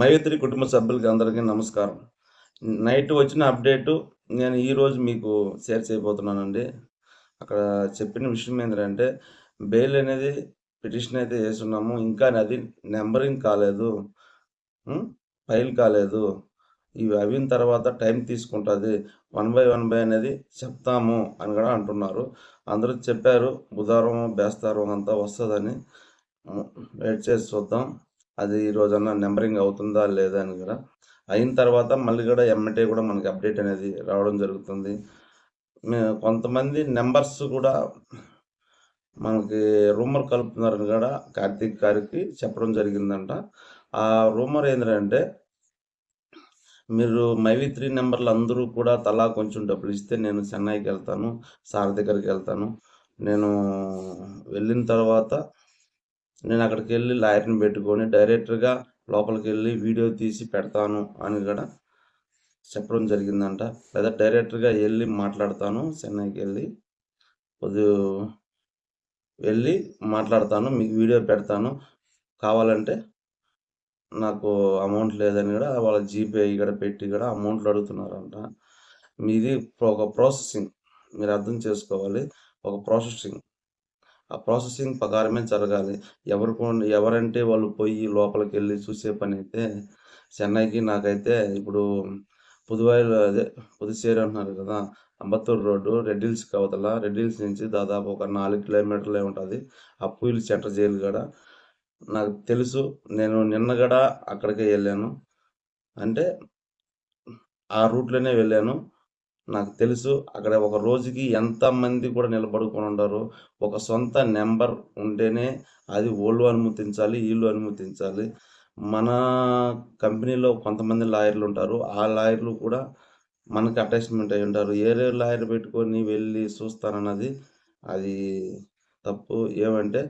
మైత్రి కుటుంబ సభ్యులకి అందరికీ నమస్కారం. నైట్ వచ్చిన అప్డేటు నేను ఈరోజు మీకు షేర్ చేయబోతున్నానండి. అక్కడ చెప్పిన విషయం ఏంటంటే బెయిల్ అనేది పిటిషన్ అయితే చేస్తున్నాము ఇంకా అది నెంబరింగ్ కాలేదు. ఫైల్ కాలేదు. ఇవి అయిన తర్వాత టైం తీసుకుంటుంది. వన్ బై వన్ బై అనేది చెప్తాము అని కూడా అంటున్నారు. అందరూ చెప్పారు బుధవారం బేస్తారం అంతా వస్తుందని. వెయిట్ చేసి చూద్దాం. అది ఈ రోజన్నా నెంబరింగ్ అవుతుందా లేదా అని కూడా. అయిన తర్వాత మళ్ళీ కూడా ఎమ్మటే కూడా మనకి అప్డేట్ అనేది రావడం జరుగుతుంది. మే- కొంతమంది నెంబర్స్ కూడా మనకి రూమర్ కలుపుతున్నారని కూడా కార్తీక్ గారికి చెప్పడం జరిగిందంట. ఆ రూమర్ ఏంటంటే మీరు మైవి త్రీ నెంబర్లు అందరూ కూడా తలా కొంచెం డబ్బులు ఇస్తే నేను చెన్నైకి వెళ్తాను సార్ దగ్గరికి వెళ్తాను. నేను వెళ్ళిన తర్వాత నేను అక్కడికి వెళ్ళి లాయర్ని పెట్టుకొని డైరెక్ట్గా లోపలికి వెళ్ళి వీడియో తీసి పెడతాను అని కూడా చెప్పడం జరిగిందంట. లేదా డైరెక్ట్గా వెళ్ళి మాట్లాడతాను చెన్నైకి వెళ్ళి కొద్ది వెళ్ళి మాట్లాడతాను మీకు వీడియో పెడతాను. కావాలంటే నాకు అమౌంట్ లేదని కూడా వాళ్ళ జీపే ఇక్కడ పెట్టి కూడా అమౌంట్లు అడుగుతున్నారంట. మీది ఒక ప్రాసెసింగ్ మీరు అర్థం చేసుకోవాలి. ఒక ప్రాసెసింగ్. ఆ ప్రాసెసింగ్ ప్రకారమే జరగాలి. ఎవరు ఎవరంటే వాళ్ళు పోయి లోపలికి వెళ్ళి చూసే పని అయితే చెన్నైకి నాకైతే ఇప్పుడు పుదువాయిలో అదే పుదుచేరి అంటున్నారు కదా అంబత్తూరు రోడ్డు రెడ్ హిల్స్ కవతల. రెడ్ హిల్స్ నుంచి దాదాపు ఒక నాలుగు కిలోమీటర్లే ఉంటుంది. ఆ పూయిల్ సెంటర్ జైలు కాడ నాకు తెలుసు నేను నిన్న కూడా అక్కడికే వెళ్ళాను. అంటే ఆ రూట్లోనే వెళ్ళాను. నాకు తెలుసు. అక్కడ ఒక రోజుకి ఎంతమంది కూడా నిలబడుకొని ఉంటారు ఒక సొంత నెంబర్ ఉంటేనే అది ఓళ్ళు అనుమతించాలి వీళ్ళు అనుమతించాలి. మన కంపెనీలో కొంతమంది లాయర్లు ఉంటారు. ఆ లాయర్లు కూడా మనకి అటాచ్మెంట్ అయి ఉంటారు. ఏరే లాయర్ పెట్టుకొని వెళ్ళి చూస్తానన్నది అది తప్పు. ఏమంటే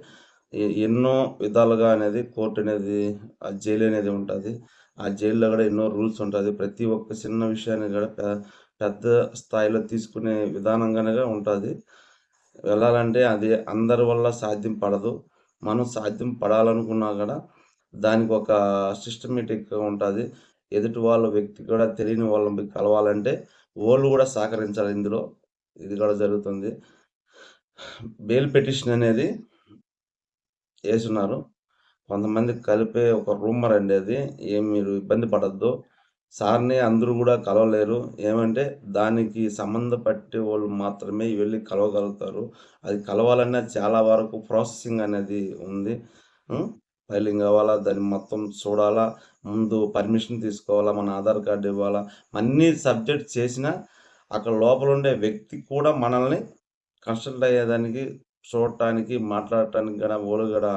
ఎన్నో విధాలుగా అనేది కోర్టు అనేది ఆ జైలు అనేది ఉంటుంది. ఆ జైల్లో కూడా ఎన్నో రూల్స్ ఉంటుంది. ప్రతి ఒక్క చిన్న విషయాన్ని కూడా పెద్ద స్థాయిలో తీసుకునే విధానంగానే ఉంటుంది. వెళ్ళాలంటే అది అందరి వల్ల సాధ్యం పడదు. మనం సాధ్యం పడాలనుకున్నా కూడా దానికి ఒక సిస్టమేటిక్గా ఉంటుంది. ఎదుటి వాళ్ళ వ్యక్తి కూడా తెలియని వాళ్ళని కలవాలంటే వాళ్ళు కూడా సహకరించాలి ఇందులో. ఇది కూడా జరుగుతుంది. బెయిల్ పిటిషన్ అనేది వేసున్నారు కొంతమంది కలిపే ఒక రూమర్ అండి అది. ఏం మీరు ఇబ్బంది పడద్దు. సార్ని అందరూ కూడా కలవలేరు. ఏమంటే దానికి సంబంధపట్టే వాళ్ళు మాత్రమే వెళ్ళి కలవగలుగుతారు. అది కలవాలన్నా చాలా వరకు ప్రాసెసింగ్ అనేది ఉంది. ఫైలింగ్ కావాలా? దాన్ని మొత్తం చూడాలా? ముందు పర్మిషన్ తీసుకోవాలా? మన ఆధార్ కార్డు ఇవ్వాలా? అన్ని సబ్జెక్ట్ చేసినా అక్కడ లోపల ఉండే వ్యక్తి కూడా మనల్ని కన్సల్ట్ అయ్యేదానికి చూడటానికి మాట్లాడటానికి కూడా వాళ్ళు కూడా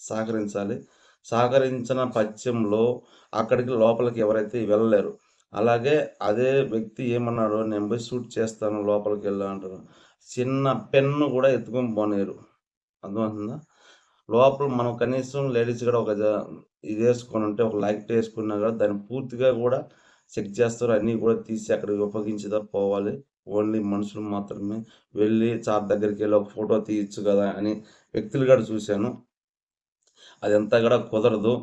సహకరించాలి. సహకరించిన పక్షంలో అక్కడికి లోపలికి ఎవరైతే వెళ్ళలేరు. అలాగే అదే వ్యక్తి ఏమన్నాడు నేను పోయి షూట్ చేస్తాను లోపలికి వెళ్ళా అంటారు. చిన్న పెన్ను కూడా ఎత్తుకొని పోనేరు. అర్థమవుతుందా? లోపల మనం కనీసం లేడీస్ కూడా ఒక ఇది వేసుకొని ఉంటే ఒక లైట్ వేసుకున్నా కూడా దాన్ని పూర్తిగా కూడా చెక్ చేస్తారు. అన్నీ కూడా తీసి అక్కడికి ఉపయోగించేదా? పోవాలి. ఓన్లీ మనుషులు మాత్రమే. వెళ్ళి చార్ దగ్గరికి వెళ్ళి ఒక ఫోటో తీయచ్చు కదా అని వ్యక్తులు కూడా చూశాను. అదంతా కూడా కుదరదు.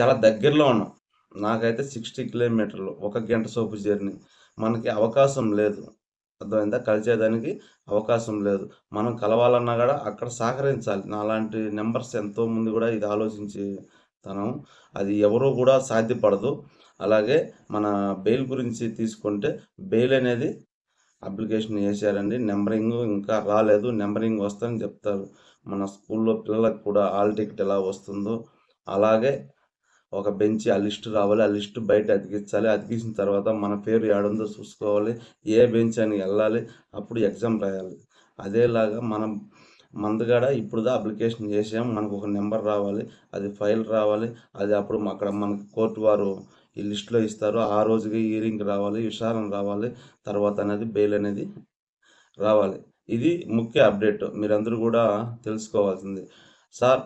చాలా దగ్గరలో ఉన్నాం. నాకైతే సిక్స్టీ కిలోమీటర్లు ఒక గంట సోపు జర్నీ. మనకి అవకాశం లేదు. అర్థమైందా? కలిసేదానికి అవకాశం లేదు. మనం కలవాలన్నా కూడా అక్కడ సహకరించాలి. నాలాంటి నెంబర్స్ ఎంతోమంది కూడా ఇది ఆలోచించి తనం. అది ఎవరూ కూడా సాధ్యపడదు. అలాగే మన బెయిల్ గురించి తీసుకుంటే బెయిల్ అనేది అప్లికేషన్ వేసారండి. నెంబరింగ్ ఇంకా రాలేదు. నెంబరింగ్ వస్తుందని చెప్తారు. మన స్కూల్లో పిల్లలకు కూడా హాల్ టికెట్ ఎలా వస్తుందో అలాగే ఒక బెంచ్ ఆ లిస్ట్ రావాలి. ఆ లిస్ట్ బయట అతికించాలి. అతికించిన తర్వాత మన పేరు ఏడుందో చూసుకోవాలి. ఏ బెంచ్ అని వెళ్ళాలి. అప్పుడు ఎగ్జామ్ రాయాలి. అదేలాగా మనం మందగాడ ఇప్పుడు అప్లికేషన్ చేసాం. మనకు ఒక నెంబర్ రావాలి. అది ఫైల్ రావాలి. అది అప్పుడు అక్కడ మనకు కోర్టు వారు ఈ లిస్ట్లో ఇస్తారు. ఆ రోజుకి హీరింగ్ రావాలి విచారణ రావాలి తర్వాత అనేది బెయిల్ అనేది రావాలి. ఇది ముఖ్య అప్డేట్. మీరందరూ కూడా తెలుసుకోవాల్సింది. సార్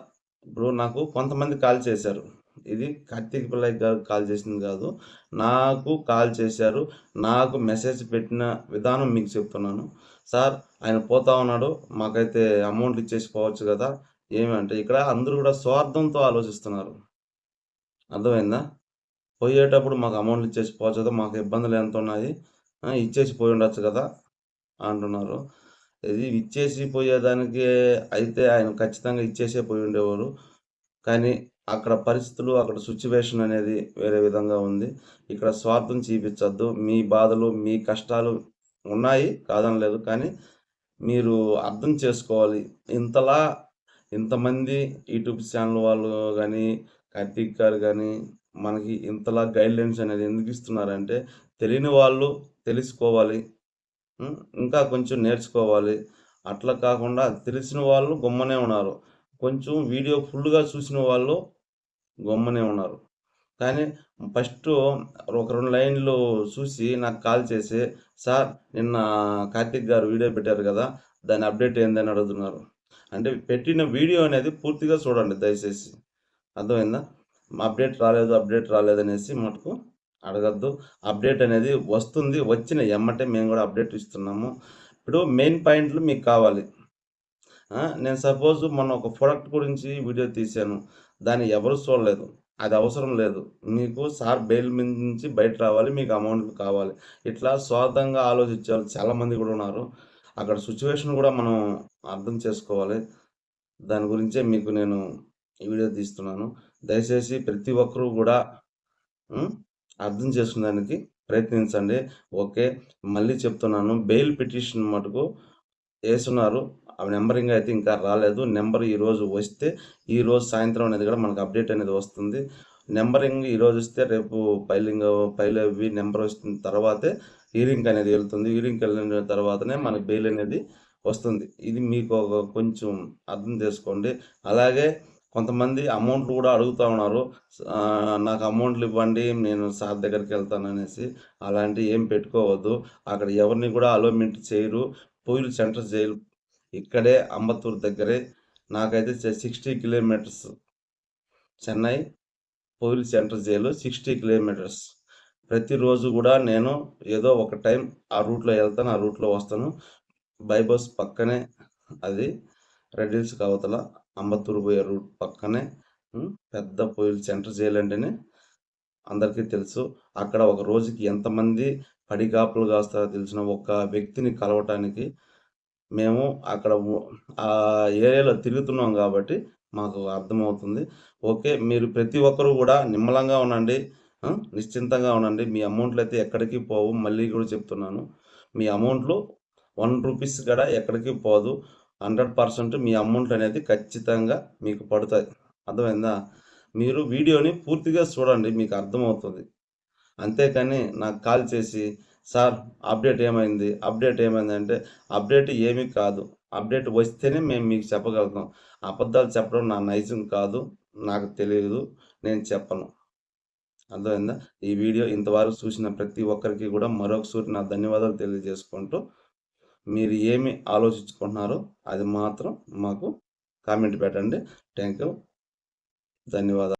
ఇప్పుడు నాకు కొంతమంది కాల్ చేశారు. ఇది కార్తీక్ పిల్లయ్య గారు కాల్ చేసింది కాదు. నాకు కాల్ చేశారు. నాకు మెసేజ్ పెట్టిన విధానం మీకు చెప్తున్నాను. సార్ ఆయన పోతా ఉన్నాడు. మాకైతే అమౌంట్ ఇచ్చేసి పోవచ్చు కదా. ఏమంటే ఇక్కడ అందరూ కూడా స్వార్థంతో ఆలోచిస్తున్నారు. అర్థమైందా? పోయేటప్పుడు మాకు అమౌంట్ ఇచ్చేసి పోవచ్చు మాకు ఇబ్బందులు ఎంత ఉన్నాయి ఇచ్చేసి పోయి ఉండొచ్చు కదా అంటున్నారు. ఇది ఇచ్చేసి పోయేదానికి అయితే ఆయన ఖచ్చితంగా ఇచ్చేసే పోయి ఉండేవారు. కానీ అక్కడ పరిస్థితులు అక్కడ సిచ్యువేషన్ అనేది వేరే విధంగా ఉంది. ఇక్కడ స్వార్థం చూపించద్దు. మీ బాధలు మీ కష్టాలు ఉన్నాయి కాదనలేదు కానీ మీరు అర్థం చేసుకోవాలి. ఇంతలా ఇంతమంది యూట్యూబ్ ఛానల్ వాళ్ళు కానీ కార్తీక్ గారు కానీ మనకి ఇంతలా గైడ్లైన్స్ అనేది ఎందుకు ఇస్తున్నారంటే తెలియని వాళ్ళు తెలుసుకోవాలి. ఇంకా కొంచెం నేర్చుకోవాలి. అట్లా కాకుండా తెలిసిన వాళ్ళు గొమ్మనే ఉన్నారు. కొంచెం వీడియో ఫుల్గా చూసిన వాళ్ళు గొమ్మనే ఉన్నారు. కానీ ఫస్ట్ ఒక రెండు లైన్లు చూసి నాకు కాల్ చేసి సార్ నిన్న కార్తిక్ గారు వీడియో పెట్టారు కదా దాని అప్డేట్ ఏందని అడుగుతున్నారు. అంటే పెట్టిన వీడియో అనేది పూర్తిగా చూడండి దయచేసి. అర్థమైందా? అప్డేట్ రాలేదు అప్డేట్ రాలేదు అనేసి మటుకు అడగద్దు. అప్డేట్ అనేది వస్తుంది వచ్చిన ఎమ్మటే మేము కూడా అప్డేట్ ఇస్తున్నాము. ఇప్పుడు మెయిన్ పాయింట్లు మీకు కావాలి. నేను సపోజ్ మొన్న ఒక ప్రోడక్ట్ గురించి వీడియో తీశాను. దాన్ని ఎవరు చూడలేదు. అది అవసరం లేదు. మీకు సార్ బెయిల్ మీద నుంచి బయట రావాలి మీకు అమౌంట్ కావాలి. ఇట్లా స్వార్థంగా ఆలోచించే వాళ్ళు చాలామంది కూడా ఉన్నారు. అక్కడ సిచ్యువేషన్ కూడా మనం అర్థం చేసుకోవాలి. దాని గురించే మీకు నేను ఈ వీడియో తీస్తున్నాను. దయచేసి ప్రతి ఒక్కరూ కూడా అర్థం చేసుకోవడానికి ప్రయత్నించండి. ఓకే మళ్ళీ చెప్తున్నాను. బెయిల్ పిటిషన్ మటుకు వేస్తున్నారు. ఆ నెంబరింగ్ అయితే ఇంకా రాలేదు. నెంబర్ ఈరోజు వస్తే ఈరోజు సాయంత్రం అనేది కూడా మనకు అప్డేట్ అనేది వస్తుంది. నెంబరింగ్ ఈరోజు వస్తే రేపు ఫైలింగ్ ఫైల్ అవి నెంబర్ వస్తున్న తర్వాతే హీరింగ్ అనేది వెళ్తుంది. హీరింగ్కి వెళ్ళిన తర్వాతనే మనకి బెయిల్ అనేది వస్తుంది. ఇది మీకు ఒక కొంచెం అర్థం చేసుకోండి. అలాగే కొంతమంది అమౌంట్లు కూడా అడుగుతూ ఉన్నారు. నాకు అమౌంట్లు ఇవ్వండి నేను సార్ దగ్గరికి వెళ్తాను అనేసి. అలాంటివి ఏం పెట్టుకోవద్దు. అక్కడ ఎవరిని కూడా అలోమెంట్ చేయరు. పోయిల్ సెంటర్ జైలు ఇక్కడే అంబత్తూరు దగ్గరే. నాకైతే సిక్స్టీ కిలోమీటర్స్ చెన్నై పోయిల్ సెంటర్ జైలు సిక్స్టీ కిలోమీటర్స్. ప్రతిరోజు కూడా నేను ఏదో ఒక టైం ఆ రూట్లో వెళ్తాను ఆ రూట్లో వస్తాను. బైబస్ పక్కనే అది. రెడ్ హిల్స్ కవతల అంబత్తూరు పోయే రూట్ పక్కనే పెద్ద పోయిల్ సెంటర్ జైలు అంటేనే అందరికీ తెలుసు. అక్కడ ఒక రోజుకి ఎంతమంది పడిగాపులు కాస్తారో తెలిసిన ఒక వ్యక్తిని కలవటానికి మేము అక్కడ ఆ ఏరియాలో తిరుగుతున్నాం కాబట్టి మాకు అర్థమవుతుంది. ఓకే మీరు ప్రతి ఒక్కరూ కూడా నిమ్మలంగా ఉండండి నిశ్చింతంగా ఉండండి. మీ అమౌంట్లు అయితే ఎక్కడికి పోవు మళ్ళీ కూడా చెప్తున్నాను. మీ అమౌంట్లు వన్ రూపీస్ కూడా ఎక్కడికి పోదు. హండ్రెడ్ పర్సెంట్ మీ అమౌంట్ అనేది ఖచ్చితంగా మీకు పడుతుంది అర్థమైందా? మీరు వీడియోని పూర్తిగా చూడండి మీకు అర్థమవుతుంది. అంతేకాని నాకు కాల్ చేసి సార్ అప్డేట్ ఏమైంది? అప్డేట్ ఏమైంది? అంటే అప్డేట్ ఏమీ కాదు. అప్డేట్ వస్తేనే మేము మీకు చెప్పగలుగుతాం. అబద్ధాలు చెప్పడం నా నైజం కాదు నాకు తెలియదు నేను చెప్పను. అర్థమైందా? ఈ వీడియో ఇంతవరకు చూసిన ప్రతి ఒక్కరికి కూడా మరొకసారి నా ధన్యవాదాలు తెలియజేసుకుంటూ మీరు ఏమి ఆలోచించుకుంటున్నారో అది మాత్రం మాకు కామెంట్ పెట్టండి. థ్యాంక్ యూ ధన్యవాదాలు.